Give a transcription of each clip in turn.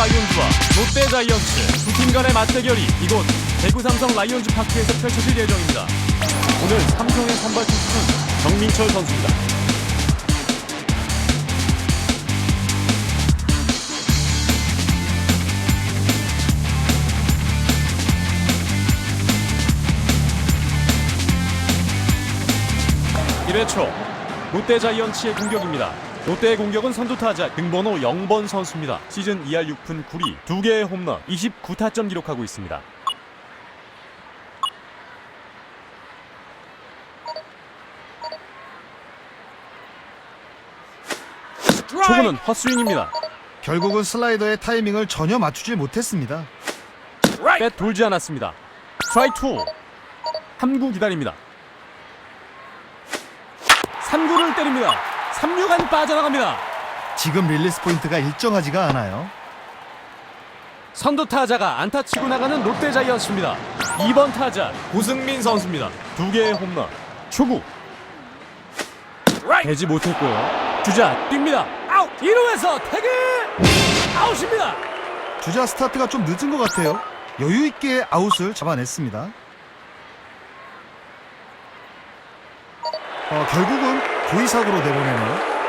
라이온즈와 롯데 자이언츠 두 팀 간의 맞대결이 이곳 대구 삼성 라이온즈 파크에서 펼쳐질 예정입니다. 오늘 삼성의 선발 투수는 정민철 선수입니다. 일회초 롯데 자이언츠의 공격입니다. 롯데의 공격은 선두타자 등번호 0번 선수입니다. 시즌 2할 6푼 9리 2개의 홈런 29타점 기록하고 있습니다. 초구는 헛스윙입니다. 결국은 슬라이더의 타이밍을 전혀 맞추지 못했습니다. 뺏 돌지 않았습니다. 스트라이크 2 3구 기다립니다. 3구를 때립니다. 3루간 빠져나갑니다. 지금 릴리스 포인트가 일정하지가 않아요. 선두 타자가 안타 치고 나가는 롯데 자이언츠입니다. 2번 타자 고승민 선수입니다. 두 개의 홈런. 초구. 되지 못했고요. 주자 뜁니다. 아웃. 1루에서 태그. 아웃입니다. 주자 스타트가 좀 늦은 것 같아요. 여유 있게 아웃을 잡아냈습니다. 어, 결국은 고의사고로 내보내네요.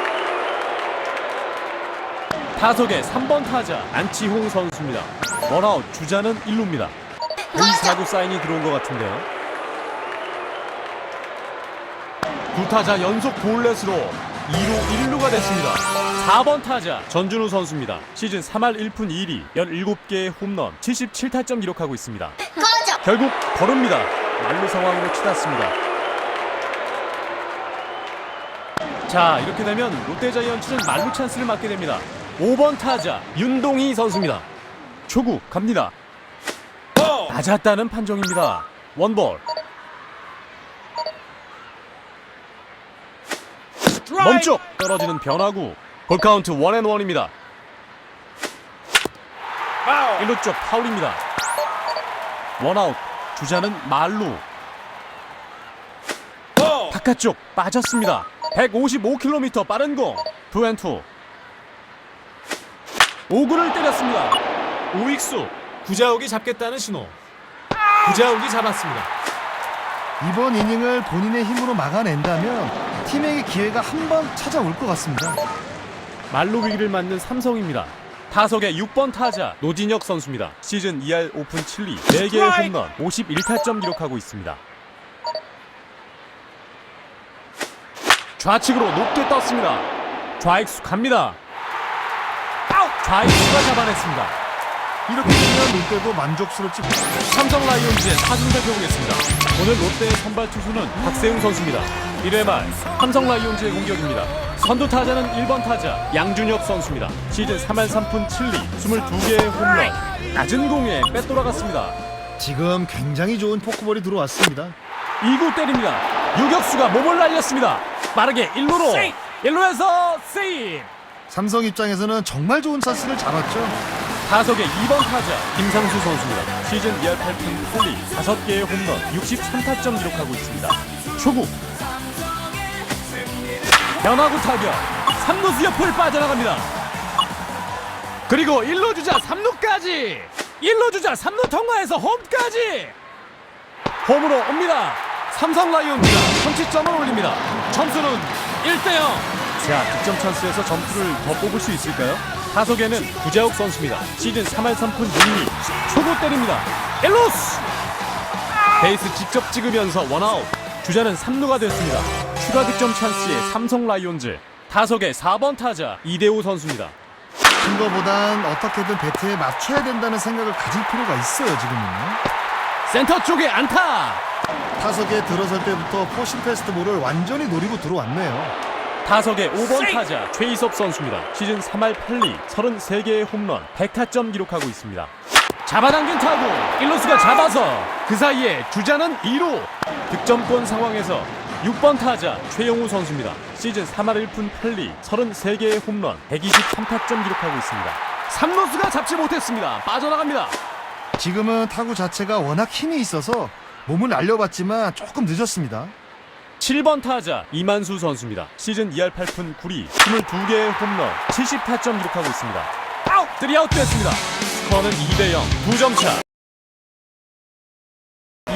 타석의 3번 타자 안치홍 선수입니다. 원아웃 주자는 1루입니다. 의사구 사인이 들어온 것 같은데요. 두 타자 연속 볼넷으로 2루 1루가 됐습니다. 4번 타자 전준우 선수입니다. 시즌 3할 1푼 2리 17개의 홈런 77타점 기록하고 있습니다. 결국 거릅니다. 말루 상황으로 치닫습니다. 자 이렇게 되면 롯데 자이언츠는 말루 찬스를 맞게 됩니다. 5번 타자 윤동희 선수입니다. 초구 갑니다. 맞았다는 판정입니다. 원볼. 멈춰 떨어지는 변화구. 볼 카운트 원앤원입니다. 1루 쪽 파울입니다. 원아웃. 주자는 말루. 바깥쪽 빠졌습니다. 155km 빠른 공. 투앤투. 5구를 때렸습니다. 우익수 구자욱이 잡겠다는 신호. 구자욱이 잡았습니다. 이번 이닝을 본인의 힘으로 막아낸다면 팀에게 기회가 한 번 찾아올 것 같습니다. 말로 위기를 맞는 삼성입니다. 타석의 6번 타자 노진혁 선수입니다. 시즌 2할 오픈 7리 4개의 홈런 51타점 기록하고 있습니다. 좌측으로 높게 떴습니다. 좌익수 갑니다. 좌익수가 잡아냈습니다. 이렇게 되면 롯데도 만족스럽지 못해요. 삼성 라이온즈의 타순 살펴보겠습니다. 오늘 롯데의 선발 투수는 박세웅 선수입니다. 1회 말 삼성 라이온즈의 공격입니다. 선두 타자는 1번 타자 양준혁 선수입니다. 시즌 3할 3푼 7리 22개의 홈런 낮은 공에 빼돌아갔습니다. 지금 굉장히 좋은 포크볼이 들어왔습니다. 2구 때립니다. 유격수가 몸을 날렸습니다. 빠르게 1루로 1루에서 세이브 삼성 입장에서는 정말 좋은 찬스를 잡았죠. 타석의 2번 타자 김상수 선수입니다. 시즌 2할 8푼 8리 5개의 홈런 63타점 기록하고 있습니다. 초구 변화구 타격 3루수 옆을 빠져나갑니다. 그리고 1루 주자 3루까지 1루 주자 3루 통과해서 홈까지 홈으로 옵니다. 삼성 라이온즈가 선취점을 올립니다. 점수는 1대0 자, 득점 찬스에서 점수를 더 뽑을 수 있을까요? 타석에는 구자욱 선수입니다. 시즌 3할 3푼 6리 초구 때립니다. 엘로스! 베이스 직접 찍으면서 원아웃. 주자는 3루가 됐습니다. 추가 득점 찬스의 삼성 라이온즈. 타석의 4번 타자 이대호 선수입니다. 큰 거보단 어떻게든 배트에 맞춰야 된다는 생각을 가질 필요가 있어요, 지금은요. 센터 쪽에 안타! 타석에 들어설 때부터 포신 패스트볼을 완전히 노리고 들어왔네요. 타석의 5번 타자 최희섭 선수입니다. 시즌 3할 8리 33개의 홈런 100타점 기록하고 있습니다. 잡아당긴 타구 1루수가 잡아서 그 사이에 주자는 2루 득점권 상황에서 6번 타자 최영우 선수입니다. 시즌 3할 1푼 8리 33개의 홈런 123타점 기록하고 있습니다. 3루수가 잡지 못했습니다. 빠져나갑니다. 지금은 타구 자체가 워낙 힘이 있어서 몸을 날려봤지만 조금 늦었습니다. 7번 타자 이만수 선수입니다. 시즌 2할 8푼 9리 22개의 홈런 70타점 기록하고 있습니다. 3아웃 됐습니다. 스코어는 2대 0, 2점 차.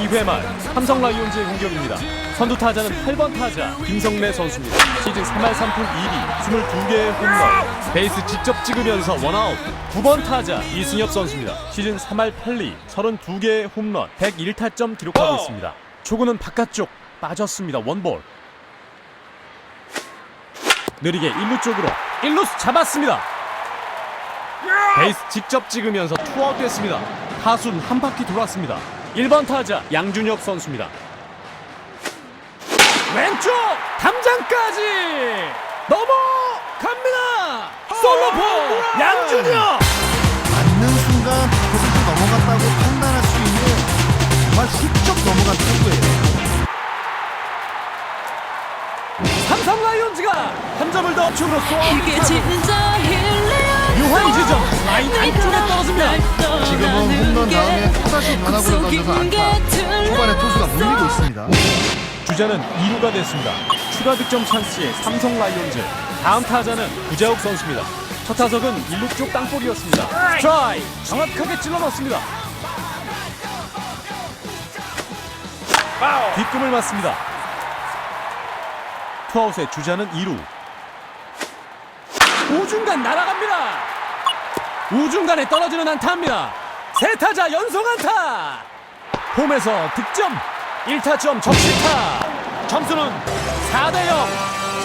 2회 말 삼성 라이온즈의 공격입니다. 선두 타자는 8번 타자 김성래 선수입니다. 시즌 3할 3푼 2리 22개의 홈런 베이스 직접 찍으면서 원아웃 9번 타자 이승엽 선수입니다. 시즌 3할 8리 32개의 홈런 101타점 기록하고 있습니다. 초구는 바깥쪽 빠졌습니다. 원볼 느리게 1루 쪽으로 1루수 잡았습니다. 베이스 직접 찍으면서 투아웃 됐습니다. 타순 한 바퀴 돌았습니다. 1번 타자 양준혁 선수입니다. 왼쪽 담장까지 넘어갑니다. 솔로포 양준혁 맞는 순간 100% 넘어갔다고 판단할 수 있는 정말 훌쩍 넘어간 타구예요. 삼성 라이온즈가 한 점을 더 축으로 이게 쏘아올린 진짜 유황 지점 라인 안쪽에 떨어집니다. 지금은 홈런 다음에 또다시 변화구를 던져서 안타. 초반에 투수가 물리고 있습니다. 주자는 2루가 됐습니다. 추가 득점 찬스에 삼성 라이온즈. 다음 타자는 구자욱 선수입니다. 첫 타석은 1루 쪽 땅볼이었습니다. 스트라이 정확하게 찔러 넣습니다. 뒷금을 맞습니다. 투아웃의 주자는 2루. 우중간 날아갑니다. 우중간에 떨어지는 안타입니다. 세 타자 연속 안타. 홈에서 득점 1타점 적시타. 점수는 4대 0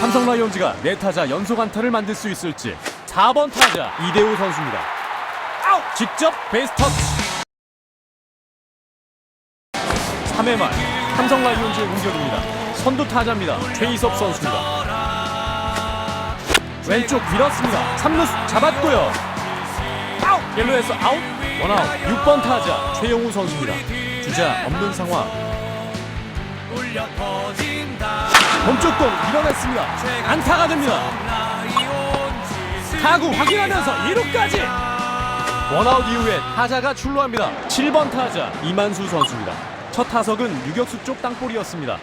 삼성 라이온즈가 4타자 연속 안타를 만들 수 있을지 4번 타자 이대호 선수입니다. 아웃! 직접 베이스 터치. 3회 말 삼성 라이온즈의 공격입니다. 선두 타자입니다. 최희섭 선수입니다. 왼쪽 밀었습니다. 3루수 잡았고요 옐로에서 아웃 원아웃 6번 타자 최용우 선수입니다. 주자 없는 상황. 몸쪽 공 밀어냈습니다. 안타가 됩니다. 타구 확인하면서 2루까지. 원아웃 이후에 타자가 출루합니다. 7번 타자 이만수 선수입니다. 첫 타석은 유격수 쪽 땅볼이었습니다.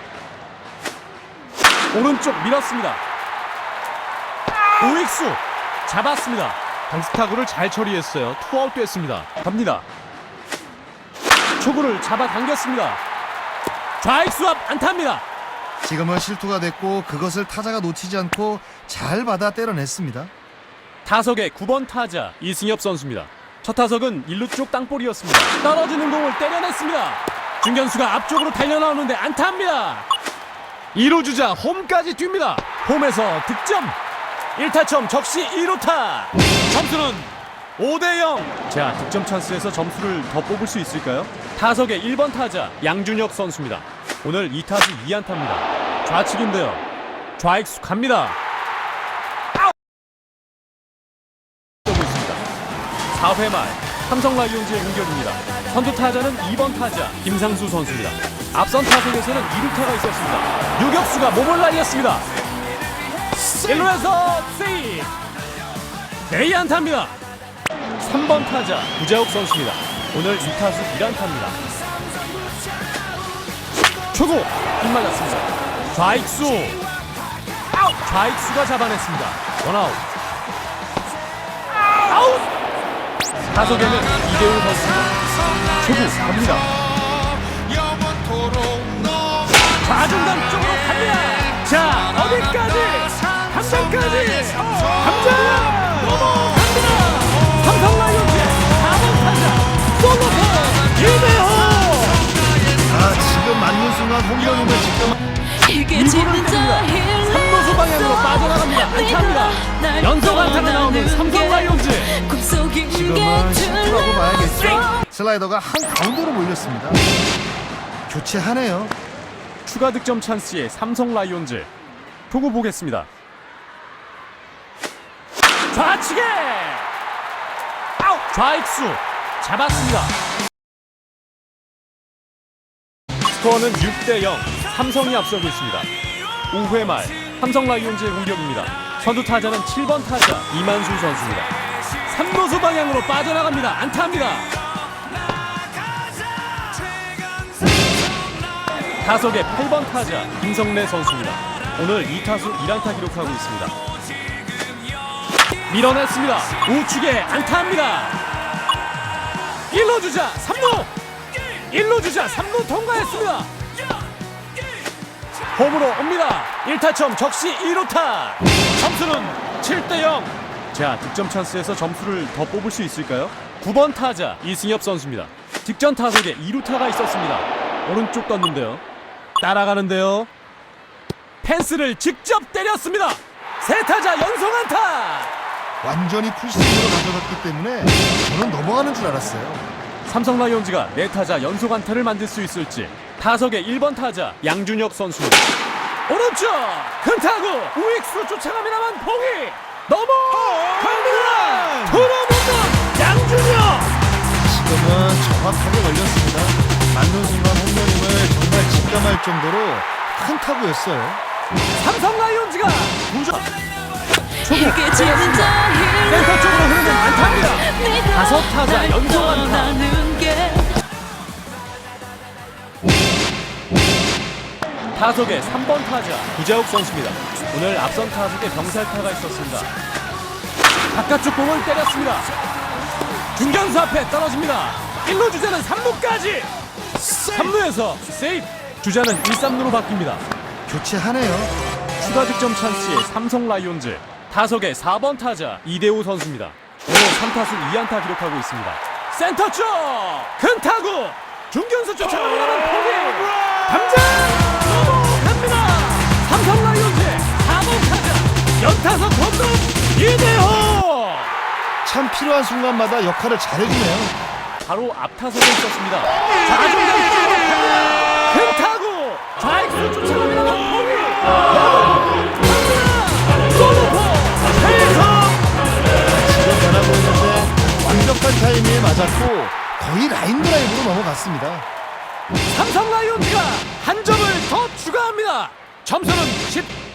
오른쪽 밀었습니다. 우익수 잡았습니다 강스 타구를 잘 처리했어요 투아웃 됐습니다 갑니다 초구를 잡아당겼습니다 좌익수 앞 안타입니다 지금은 실투가 됐고 그것을 타자가 놓치지 않고 잘 받아 때려냈습니다. 타석의 9번 타자 이승엽 선수입니다. 첫 타석은 1루 쪽 땅볼이었습니다. 떨어지는 공을 때려냈습니다. 중견수가 앞쪽으로 달려나오는데 안타입니다. 2루 주자 홈까지 뜁니다. 홈에서 득점. 1타점 적시 2루타. 점수는 5대0. 자, 득점 찬스에서 점수를 더 뽑을 수 있을까요? 타석의 1번 타자 양준혁 선수입니다. 오늘 2타수 2안타입니다. 좌측인데요. 좌익수 갑니다. 하고 있습니다. 4회 말 삼성 라이온즈의 공격입니다. 선두 타자는 2번 타자 김상수 선수입니다. 앞선 타석에서는 2루타가 있었습니다. 유격수가 몸을 날렸습니다. 1루에서 세이 내이 안타입니다. 3번 타자 구자욱 선수입니다. 오늘 2타수 1안타입니다. 초구 빗맞았습니다. 좌익수 좌익수가 잡아냈습니다. 원아웃 아웃! 타석에는 이대호 선수입니다. 초구 갑니다. 좌중간 쪽으로 갑니다. 자, 어디까지? 감장까지! 감장! 직접 이게 이구를 진짜 때립니다. 힐링 3루수 방향으로 빠져나갑니다. 안타입니다. 연속 안타가 나오는 삼성 라이온즈. 지금은 게 실투라고 봐야겠죠. 슬라이더가 한 가운데로 몰렸습니다. 교체하네요. 추가 득점 찬스의 삼성 라이온즈 투구 보겠습니다. 좌측에 아웃 좌익수 잡았습니다. 스코어는 6대 0 삼성이 앞서고 있습니다. 5회 말 삼성 라이온즈의 공격입니다. 선두 타자는 7번 타자 이만수 선수입니다. 3루수 방향으로 빠져나갑니다. 안타입니다. 타석의 8번 타자 김성래 선수입니다. 오늘 2타수 1안타 기록하고 있습니다. 밀어냈습니다. 우측에 안타합니다. 1루 주자 3루 1루 주자 3루 통과했습니다. 홈으로 옵니다. 1타점 적시 2루타. 점수는 7대 0. 자, 득점 찬스에서 점수를 더 뽑을 수 있을까요? 9번 타자 이승엽 선수입니다. 직전 타석에 2루타가 있었습니다. 오른쪽 떴는데요. 따라가는데요. 펜스를 직접 때렸습니다. 세 타자 연속 안타. 완전히 풀스윙으로 가져갔기 때문에 저는 넘어가는 줄 알았어요. 삼성 라이온즈가 네 타자 연속 안타를 만들 수 있을지 타석의 1번 타자 양준혁 선수. 오른쪽 큰 타구 우익수 쫓아갑니다만 봉이 넘어 갑니다! 돌아본다! 양준혁! 지금은 정확하게 걸렸습니다. 맞는 순간 홈런임을 정말 직감할 정도로 큰 타구였어요. 삼성 라이온즈가 부전 이게 진짜 센터 쪽으로 흐르는 안타입니다 다섯 타자 연속 안타. 타석의 3번 타자 구자욱 선수입니다. 오늘 앞선 타석에 병살타가 있었습니다. 바깥쪽 공을 때렸습니다. 중견수 앞에 떨어집니다. 1루 주자는 3루까지. 3루에서 세이프. 주자는 1, 3루로 바뀝니다. 교체하네요. 추가 득점 찬스의 삼성 라이온즈. 타석의 4번 타자 이대호 선수입니다. 오늘 3타수 2안타 기록하고 있습니다. 센터 쪽! 큰 타구! 중견수 쫓아가는 포기! 담장! 넘어갑니다! 삼성 라이온즈 4번 타자 연타석 홈런 이대호! 참 필요한 순간마다 역할을 잘해주네요. 바로 앞타석에 있었습니다. 좌중간. 큰 타구! 좌익수 쫓아갑니다. 맞았고 거의 라인 드라이브로 넘어갔습니다. 삼성 라이온즈가 한 점을 더 추가합니다. 점수는 10